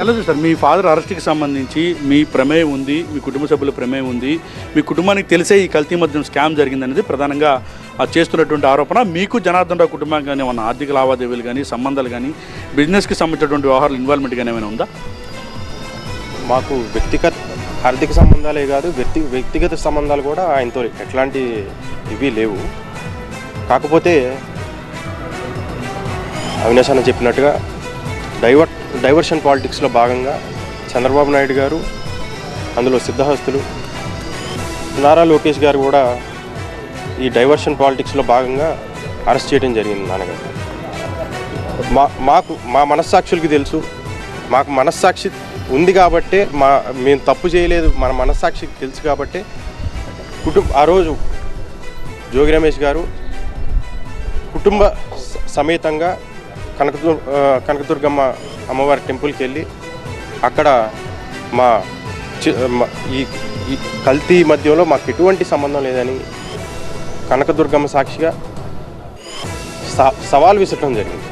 ఎలా సార్ మీ ఫాదర్ అరెస్ట్కి సంబంధించి మీ ప్రమేయం ఉంది మీ కుటుంబ సభ్యుల ప్రమేయం ఉంది మీ కుటుంబానికి తెలిసే ఈ కల్తీ మద్యం స్కామ్ జరిగిందనేది ప్రధానంగా చేస్తున్నటువంటి ఆరోపణ. మీకు జనార్దన్ రావు కుటుంబానికి కానీ ఏమన్నా ఆర్థిక లావాదేవీలు కానీ సంబంధాలు కానీ బిజినెస్కి సంబంధించినటువంటి వ్యవహారాలు ఇన్వాల్వ్మెంట్ కానీ ఏమైనా ఉందా? మాకు వ్యక్తిగత ఆర్థిక సంబంధాలే కాదు వ్యక్తి వ్యక్తిగత సంబంధాలు కూడా ఆయనతో ఎట్లాంటి ఇవి లేవు. కాకపోతే అవినాష్ అన్న చెప్పినట్టుగా డైవర్ డైవర్షన్ పాలిటిక్స్లో భాగంగా చంద్రబాబు నాయుడు గారు అందులో సిద్ధహస్తులు నారా లోకేష్ గారు కూడా ఈ డైవర్షన్ పాలిటిక్స్లో భాగంగా అరెస్ట్ చేయడం జరిగింది నాన్నగారు. మా మాకు మా మనస్సాక్షులకి తెలుసు. మాకు మనస్సాక్షి ఉంది కాబట్టే మా మేము తప్పు చేయలేదు. మన మనస్సాక్షికి తెలుసు కాబట్టే కుటుంబ ఆ రోజు జోగి రమేష్ గారు కుటుంబ స- సమేతంగా కనకదుర్ కనకదుర్గమ్మ అమ్మవారి టెంపుల్కి వెళ్ళి అక్కడ మా చి- ఈ ఈ కల్తీ మధ్యలో మాకు ఎటువంటి సంబంధం లేదని కనకదుర్గమ్మ సాక్షిగా సవాల్ విసరడం జరిగింది.